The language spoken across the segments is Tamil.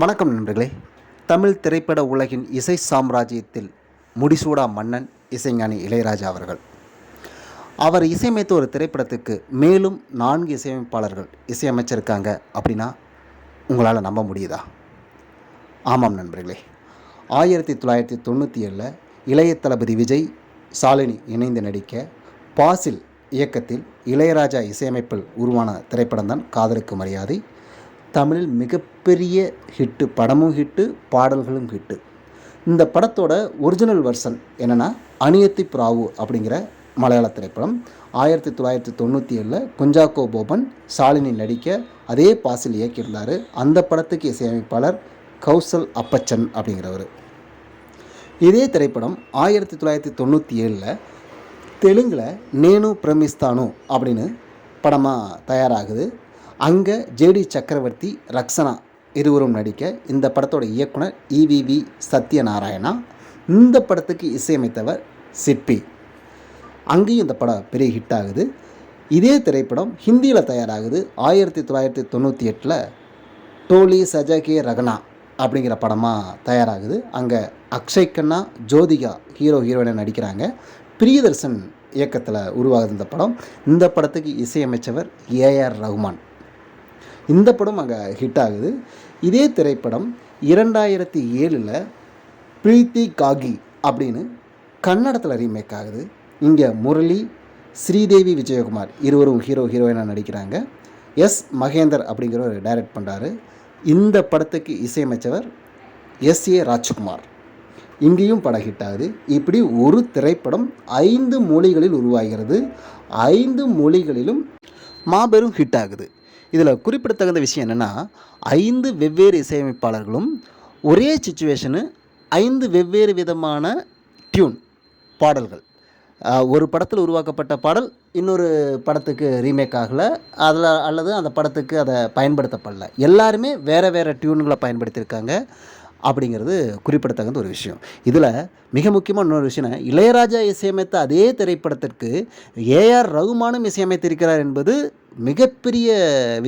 வணக்கம் நண்பர்களே. தமிழ் திரைப்பட உலகின் இசை சாம்ராஜ்யத்தில் முடிசூடா மன்னன் இசைஞானி இளையராஜா அவர்கள். அவர் இசையமைத்த ஒரு திரைப்படத்துக்கு மேலும் நான்கு இசையமைப்பாளர்கள் இசையமைச்சிருக்காங்க அப்படின்னா உங்களால் நம்ப முடியுதா? ஆமாம் நண்பர்களே. ஆயிரத்தி தொள்ளாயிரத்தி தொண்ணூற்றி ஏழில் இளைய தளபதி விஜய் சாலினி இணைந்து நடிக்க பாசில் இயக்கத்தில் இளையராஜா இசையமைப்பில் உருவான திரைப்படம் தான் காதலுக்கு மரியாதை. தமிழில் மிகப்பெரிய ஹிட்டு படமும் ஹிட்டு பாடல்களும் ஹிட்டு. இந்த படத்தோட ஒரிஜினல் வெர்ஷன் என்னென்னா அணியத்தி பிராவு அப்படிங்கிற மலையாள திரைப்படம். ஆயிரத்தி தொள்ளாயிரத்தி தொண்ணூற்றி ஏழில் குஞ்சாக்கோ போபன் சாலினி நடிக்க அதே பாசில் இயக்கியிருந்தார். அந்த படத்துக்கு இசையமைப்பாளர் கௌசல் அப்பச்சன் அப்படிங்கிறவர். இதே திரைப்படம் ஆயிரத்தி தொள்ளாயிரத்தி தொண்ணூற்றி ஏழில் தெலுங்கில் நேனு பிரமிஸ்தானு அப்படின்னு படமாக தயாராகுது. அங்கே ஜேடி சக்கரவர்த்தி ரக்ஷனா இருவரும் நடிக்க இந்த படத்தோட இயக்குனர் இவிவி சத்யநாராயணா இந்த படத்துக்கு இசையமைத்தவர் சிற்பி. அங்கேயும் இந்த படம் பெரிய ஹிட் ஆகுது. இதே திரைப்படம் ஹிந்தியில் தயாராகுது. ஆயிரத்தி தொள்ளாயிரத்தி தொண்ணூற்றி எட்டில் டோலி சஜகே ரகனா அப்படிங்கிற படமாக தயாராகுது. அங்கே அக்ஷய் கண்ணா ஜோதிகா ஹீரோ ஹீரோயினை நடிக்கிறாங்க. பிரியதர்சன் இயக்கத்தில் உருவாகுது இந்த படம். இந்த படத்துக்கு இசையமைச்சவர் ஏஆர் ரஹ்மான் இந்த படம் அங்கே ஹிட் ஆகுது. இதே திரைப்படம் இரண்டாயிரத்தி ஏழில் பிரீத்தி காகி அப்படின்னு கன்னடத்தில் ரீமேக் ஆகுது. இங்கே முரளி ஸ்ரீதேவி விஜயகுமார் இருவரும் ஹீரோ ஹீரோயினாக நடிக்கிறாங்க. எஸ் மகேந்தர் அப்படிங்கிறவர் டைரக்ட் பண்ணுறாரு இந்த படத்துக்கு இசையமைச்சவர் எஸ் ஏ ராஜ்குமார். இங்கேயும் படம் ஹிட் ஆகுது. இப்படி ஒரு திரைப்படம் ஐந்து மொழிகளில் உருவாகிறது. ஐந்து மொழிகளிலும் மாபெரும் ஹிட் ஆகுது. இதில் குறிப்பிடத்தகுந்த விஷயம் என்னென்னா ஐந்து வெவ்வேறு இசையமைப்பாளர்களும் ஒரே சுச்சுவேஷனு ஐந்து வெவ்வேறு விதமான டியூன் பாடல்கள். ஒரு படத்தில் உருவாக்கப்பட்ட பாடல் இன்னொரு படத்துக்கு ரீமேக் ஆகலை. அதில் அல்லது அந்த படத்துக்கு அதை பயன்படுத்தப்படல. எல்லாருமே வேறு வேறு டியூன்களை பயன்படுத்தியிருக்காங்க. அப்படிங்கிறது குறிப்பிடத்தகுந்த ஒரு விஷயம். இதில் மிக முக்கியமான இன்னொரு விஷயம் இளையராஜா இசையமைத்த அதே திரைப்படத்திற்கு ஏஆர் ரகுமானும் இசையமைத்திருக்கிறார் என்பது மிகப்பெரிய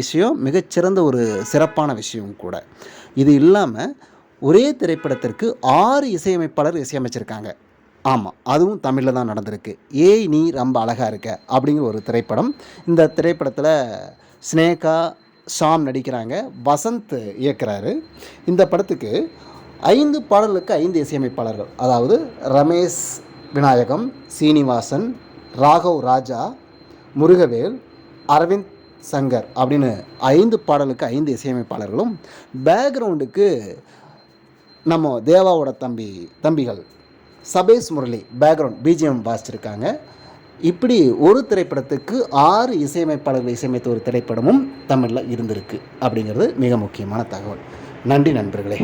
விஷயம் மிகச்சிறந்த ஒரு சிறப்பான விஷயம் கூட. இது இல்லாமல் ஒரே திரைப்படத்திற்கு ஆறு இசையமைப்பாளர் இசையமைச்சிருக்காங்க. ஆமாம் அதுவும் தமிழில் தான் நடந்திருக்கு. ஏய் நீ ரொம்ப அழகாக இருக்க அப்படிங்கிற ஒரு திரைப்படம். இந்த திரைப்படத்தில் ஸ்னேகா ஷாம் நடிக்கிறாங்க. வசந்த் இயக்குறாரு. இந்த படத்துக்கு ஐந்து பாடல்களுக்கு ஐந்து இசையமைப்பாளர்கள். அதாவது ரமேஷ் விநாயகம் சீனிவாசன் ராகவ் ராஜா முருகவேல் அரவிந்த் சங்கர் அப்படின்னு ஐந்து பாடலுக்கு ஐந்து இசையமைப்பாளர்களும் பேக்ரவுண்டுக்கு நம்ம தேவாவோட தம்பி தம்பிகள் சபேஷ் முரளி பேக்ரவுண்ட் பிஜிஎம் வாசிச்சிருக்காங்க. இப்படி ஒரு திரைப்படத்துக்கு ஆறு இசையமைப்பாளர்கள் இசையமைத்த ஒரு திரைப்படமும் தமிழில் இருந்திருக்கு அப்படிங்கிறது மிக முக்கியமான தகவல். நன்றி நண்பர்களே.